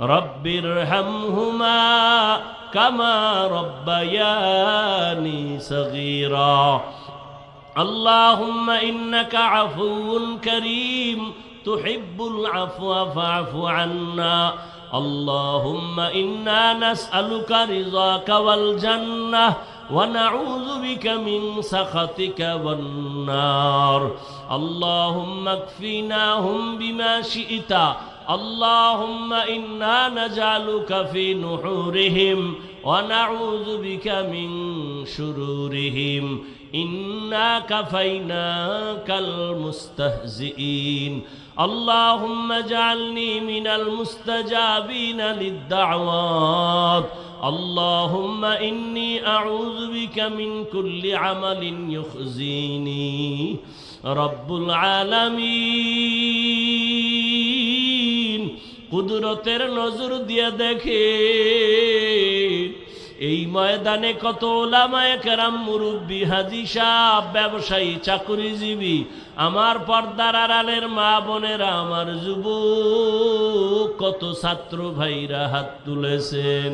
رب ارحمهما كما ربياني صغيرا اللهم إنك عفو كريم تحب العفو فاعف عنا اللهم إنا نسألك رضاك والجنة ونعوذ بك من سخطك والنار اللهم اكفناهم بما شئت اللهم إنا نجعلك في نحورهم ونعوذ بك من شرورهم إنا كفيناك المستهزئين اللهم اجعلني من المستجابين للدعوات اللهم إني أعوذ بك من كل عمل يخزيني رب العالمين কুদরতের নজর দিয়ে দেখে। এই ময়দানে কত ওলামায় মুরব্বী হাজি সাহ ব্যবসায়ী, চাকুরিজীবী, আমার পর্দার আড়ালের মা বোনেরা, আমার যুব কত ছাত্র ভাইরা হাত তুলেছেন।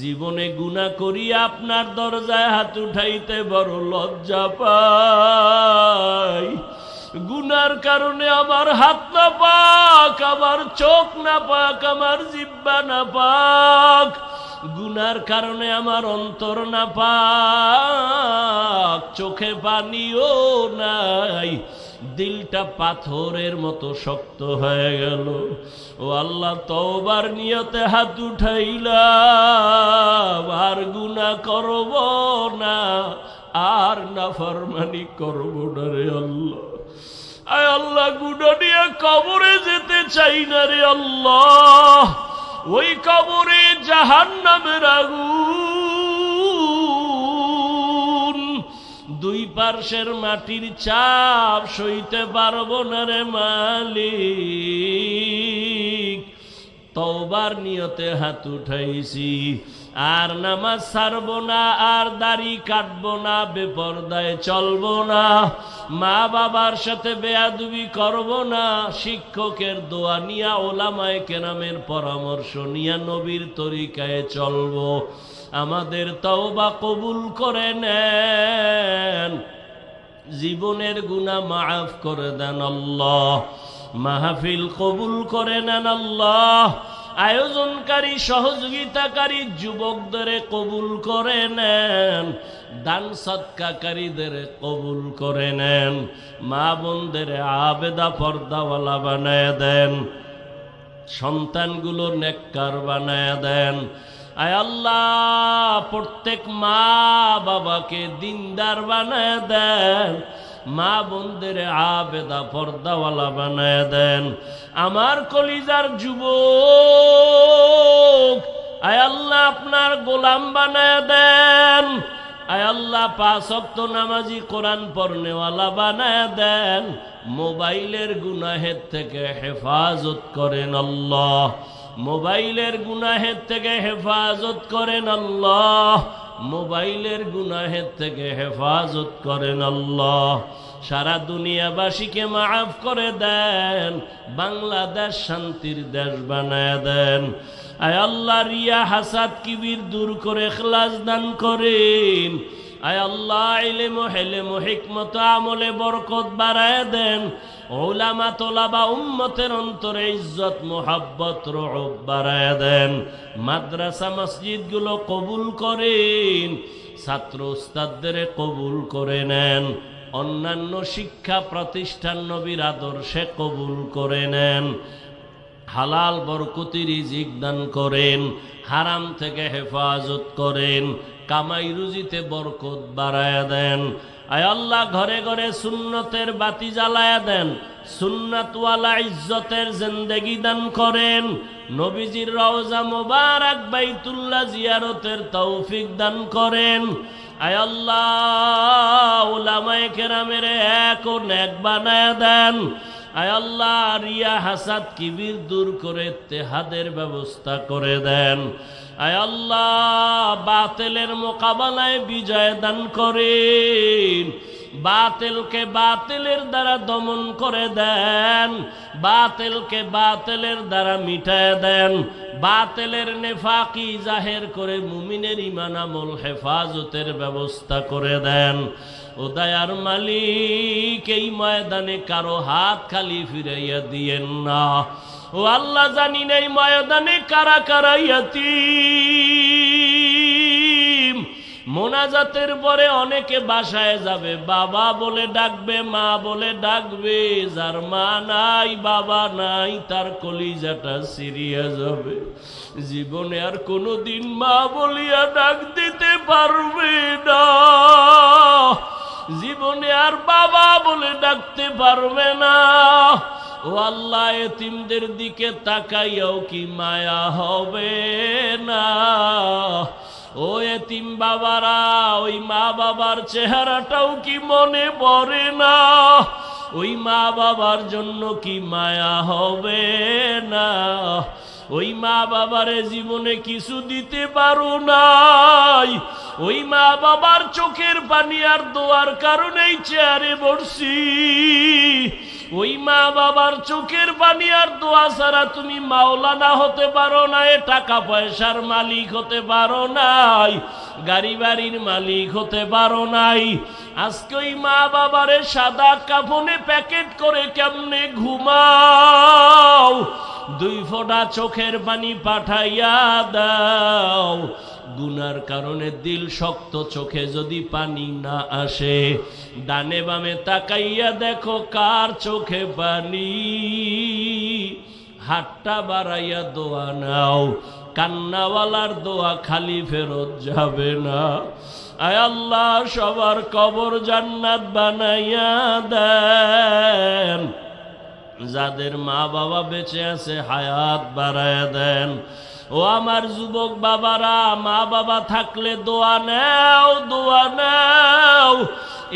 জীবনে গুণা করি আপনার দরজায় হাত উঠাইতে বড় লজ্জা পাই। গুনার কারণে আমার হাত না পাক, আমার চোখ না পাক, আমার জিব্বা না পাক, গুনার কারণে আমার অন্তর না পাক, চোখে পানিও নাই, দিলটা পাথরের মতো শক্ত হয়ে গেল। ও আল্লাহ, তওবার নিয়তে হাত উঠাইলাম, আর গুনা করব না, আর না ফরমানি করব না রে আল্লাহ। আল্লাহ গুনা নিয়ে কবরে যেতে চাই না রে আল্লাহ। ওই কবরে জাহান নামের দুই পার্শ্বের মাটির চাপ সইতে পারব না রে মালিক। তওবার নিয়তে হাত উঠাইছি। আর নামাজ ছাড়বো না, আর দাড়ি কাটবো না, বেপরদায় চলবো না, মা বাবার সাথে বেয়াদুবি করব না, শিক্ষকের দোয়া নিয়া, ওলামায় কেরামের পরামর্শ নিয়া নবীর তরিকায় চলবো। আমাদের তওবা কবুল করে নেন। জীবনের গুণা মাফ করে দেন আল্লাহ। মাহফিল কবুল করে নেন আল্লাহ। আয়োজনকারী, সহযোগিতাকারী যুবকদের কবুল করে নেন, দান সৎকাকারীদের কবুল করে নেন, মা বোনদের আবেদা পর্দাওয়ালা বানায় দেন সন্তানগুলো নেককার বানায় দেন। আয় আল্লাহ, প্রত্যেক মা বাবাকে দিনদার বানায় দেন। মা বোনদের আবেদা পর্দাওয়ালা বানায় দেন। আমার কলিজার যুবক, আয় আল্লাহ আপনার গোলাম বানায় দেন। আয় আল্লাহ পাঁচক্ত নামাজি কোরআন পড়নেওয়ালা বানায় দেন। মোবাইলের গুনাহের থেকে হেফাজত করেন আল্লাহ। মোবাইলের গুনাহের থেকে হেফাজত করেন আল্লাহ। মোবাইলের গুনাহের থেকে হেফাজত করেন আল্লাহ। সারা দুনিয়াবাসীকে মাফ করে দেন, বাংলাদেশ শান্তির দেশ বানায় দেন। আয় আল্লাহ, রিয়া হাসাদ কিবির দূর করে খ্লাস দান করেন। আয় আল্লাহ ইলেম হেলেম হিকমত আমলে বরকত বাড়ায় দেন। ওলামা, তোলাবা, উম্মতের অন্তরে ইজ্জত, মোহাব্বত রব বাড়ায় দেন। মাদ্রাসা, মসজিদগুলো কবুল করেন। ছাত্র উস্তাদদের কবুল করে নেন। অন্যান্য শিক্ষা প্রতিষ্ঠান নবীর আদর্শে কবুল করে নেন। হালাল বরকতি রিজিক দান করেন। হারাম থেকে হেফাজত করেন। কামাই রুজিতে বরকত বাড়ায়া দেন। আয় আল্লাহ, ঘরে ঘরে সুন্নতের বাতি জ্বালায়া দেন। সুন্নাতওয়ালা ইজ্জতের জিন্দেগি দান করেন। নবীজির রওজা মোবারক বাইতুল্লাহ জিয়ারতের তৌফিক দান করেন। আয় আল্লাহ, উলামায়ে কেরামের এক ও নেক বানায় দেন। আয় আল্লাহ, রিয়া হাসাদ কিবির দূর করে তেহাদের ব্যবস্থা করে দেন। আয় আল্লাহ, বাতেলের মোকাবেলায় বিজয় দান করেন। বাতিলকে বাতিলের দ্বারা দমন করে দেন। বাতিলকে বাতিলের দ্বারা মিটায় দেন। বাতিলের নেফাকি জাহের করে মুমিনের ইমান আমল হেফাজতের ব্যবস্থা করে দেন। ও দয়ার মালিক, এই ময়দানে কারও হাত খালি ফিরাইয়া দিয়েন না। ও আল্লাহ জানি না এই ময়দানে কারা কারাইয়াতি মোনাজাতের পরে অনেকে বাসায় যাবে, বাবা বলে ডাকবে, মা বলে ডাকবে, যার মা নাই, বাবা নাই, তার কলিজাটা সিরিয়া যাবে। জীবনে আর কোনোদিন মা বলিয়া ডাক দিতে পারবে না। জীবনে আর বাবা বলে ডাকতে পারবে না। ও আল্লাহ, এতিমদের দিকে তাকাইয়াও কি মায়া হবে না? ও এতিম বাবারা, ওই মা বাবার চেহারাটাও কি মনে পড়ে না? ওই মা বাবার জন্য কি মায়া হবে না? ওই মা বাবারে জীবনে কিছু দিতে পারো নাই। ওই মা বাবার চোখের পানি আর দোয়ার কারণেই চেয়ারে বসছি। ওই মা বাবার চোখের পানি আর দোয়া ছাড়া তুমি মাওলানা হতে পারো না, এ টাকা পয়সার মালিক হতে পারো নাই, গাড়ি বাড়ির মালিক হতে পারো নাই। আজকে ওই মা বাবারে সাদা কাফনে প্যাকেট করে কেমনে ঘুমাও? দুই ফোঁটা চোখের পানি পাঠাইয়া দাও। গুনার কারণে দিল শক্ত চোখে যদি পানি না আসে। ডানে বামে তাকাইয়া দেখো কার চোখে পানি। হাতটা বাড়াইয়া দোয়া নাও। কান্নাওয়ালার দোয়া খালি ফেরত যাবে না। আয় আল্লাহ, সবার কবর জান্নাত বানাইয়া দেন। যাদের মা বাবা বেঁচে আছে, হায়াত বাড়ায় দেন। ও আমার যুবক বাবারা মা বাবা থাকলে দোয়া নেও দোয়া নেও।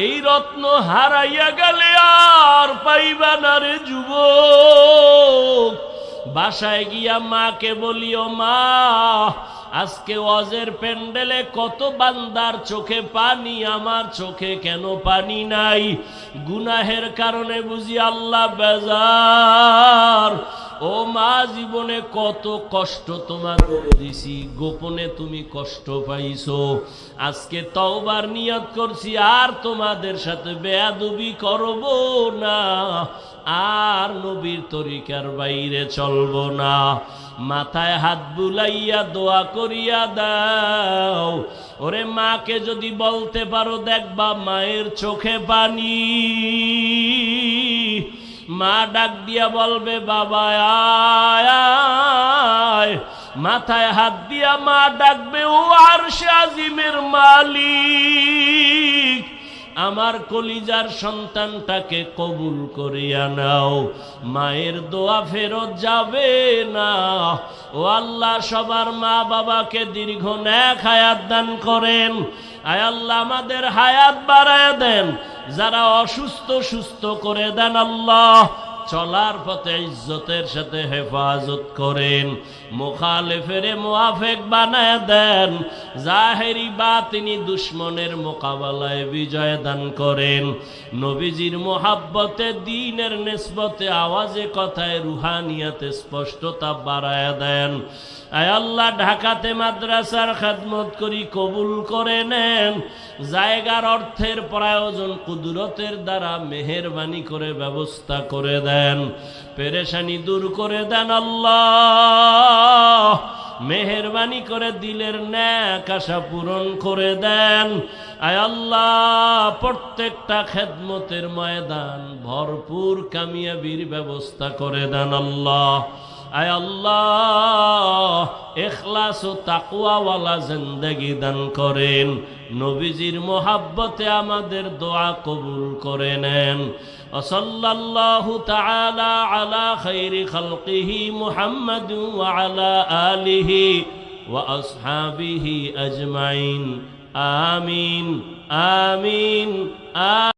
এই রত্ন হারাইয়া গেলে আর পাইবা না রে যুবক। বাসায় গিয়া মাকে বলিও, মা আজকে ওয়াজের প্যান্ডেলে কত বান্দার চোখে পানি, আমার চোখে কেন পানি নাই? গুনাহের কারণে বুঝি আল্লাহ বেজার। ও মা জীবনে কত কষ্ট তোমাকে দিছি, গোপনে তুমি কষ্ট পাইছো। আজকে তওবার নিয়ত করছি, আর তোমাদের সাথে বেয়াদবি করব না। আর নবীর তরিকার বাইরে চলব না। মাথায় হাত বুলাইয়া দোয়া করিয়া দাও। ওরে মাকে যদি বলতে পারো দেখবা মায়ের চোখে পানি। মা ডাক দিয়া বলবে, বাবা, আয়। মাথায় হাত দিয়া মা ডাকবে, ও আর আজিমের মালিক। আমার কলিজার সন্তানটাকে কবুল করিয়া নাও। মায়ের দোয়া ফেরত যাবে না। ও আল্লাহ, সবার মা বাবাকে দীর্ঘ ন্যাক হায়াত দান করেন। আয় আল্লাহ, আমাদের হায়াত বাড়ায় দেন। যারা অসুস্থ, সুস্থ করে দেন আল্লাহ। চলার পথে ইজ্জতের সাথে হেফাজত করেন। মোখালেফেরে মোয়াফেক বানায় দেন। জাহেরি বা তিনি দুশ্মনের মোকাবেলায় বিজয় দান করেন। নবীজির মোহাব্বতে, দিনের নেসবতে আওয়াজে, কথায়, রুহানিয়াতে স্পষ্টতা বাড়ায় দেন। আল্লাহ, ঢাকাতে মাদ্রাসার খেদমত করি কবুল করে নেন। জায়গার অর্থের প্রয়োজন কুদরতের দ্বারা মেহেরবানি করে ব্যবস্থা করে দেন। পেরেশানি দূর করে দেন আল্লাহ। মেহরবানি করে দিলের ন্যাক আশা পূরণ করে দেন। আয় আল্লাহ, প্রত্যেকটা খেদমতের ময়দান ভরপুর কামিয়াবির ব্যবস্থা করে দেন আল্লাহ। আয় আল্লাহ এখলাস ও তাকুয়াওয়ালা জিন্দগি দান করেন। নবীজির মোহাব্বতে আমাদের দোয়া কবুল করে নেন। আলা আলা আলিহি আজমাইন। আমিন আমিন, আ